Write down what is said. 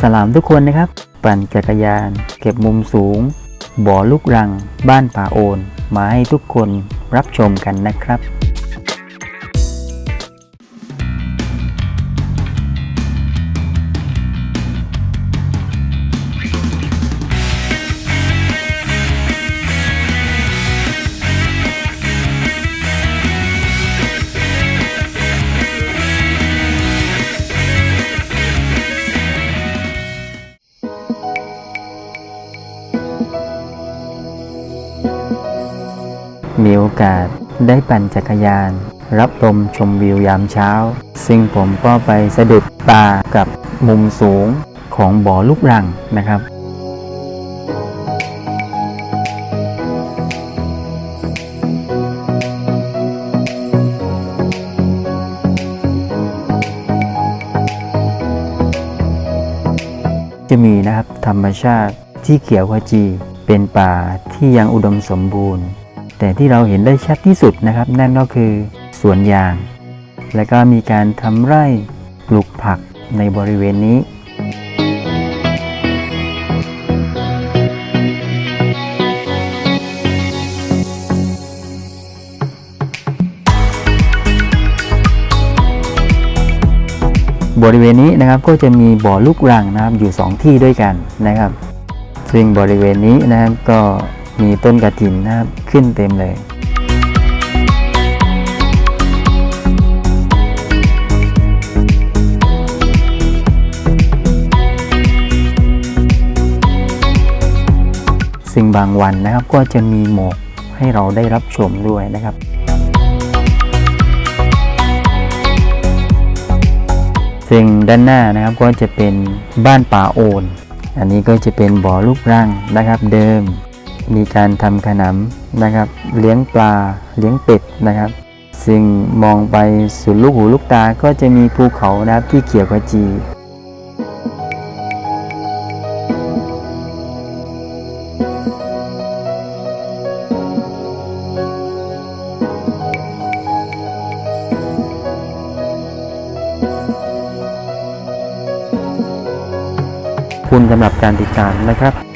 สลามทุกคนนะครับ ปั่นจักรยาน เก็บมุมสูง บ่อลูกรัง บ้านป่าโอน มาให้ทุกคนรับชมกันนะครับ มีโอกาสได้ปั่นจักรยาน รับลมชมวิวยามเช้า ซึ่งผมก็ไปสะดุดตากับมุมสูงของบ่อลูกรังนะครับจะมีนะครับธรรมชาติที่เขียวขจีเป็นป่าที่ยังอุดมสมบูรณ์ แต่ที่เราเห็นได้ชัดที่สุดนะครับ นั่นก็คือสวนยาง และก็มีการทำไร่ปลูกผักในบริเวณนี้บริเวณนี้นะครับก็จะมีบ่อลูกรังนะครับอยู่ 2 ที่ด้วยกันนะครับ ซึ่งบริเวณนี้นะครับก็ มีต้นกระถินนะครับขึ้นเต็มเลย ซึ่งบางวันนะครับก็จะมีหมอกให้เราได้รับชมด้วยนะครับซึ่งด้านหน้านะครับก็จะเป็นบ้านป่าโอน อันนี้ก็จะเป็นบ่อลูกรังนะครับเดิม มีการทำขนำนะครับ เลี้ยงปลาเลี้ยงเป็ดนะครับ ซึ่งมองไปสุดลูกหูลูกตาก็จะมีภูเขานะครับที่เขียวขจีคุณสำหรับการติดตามนะครับ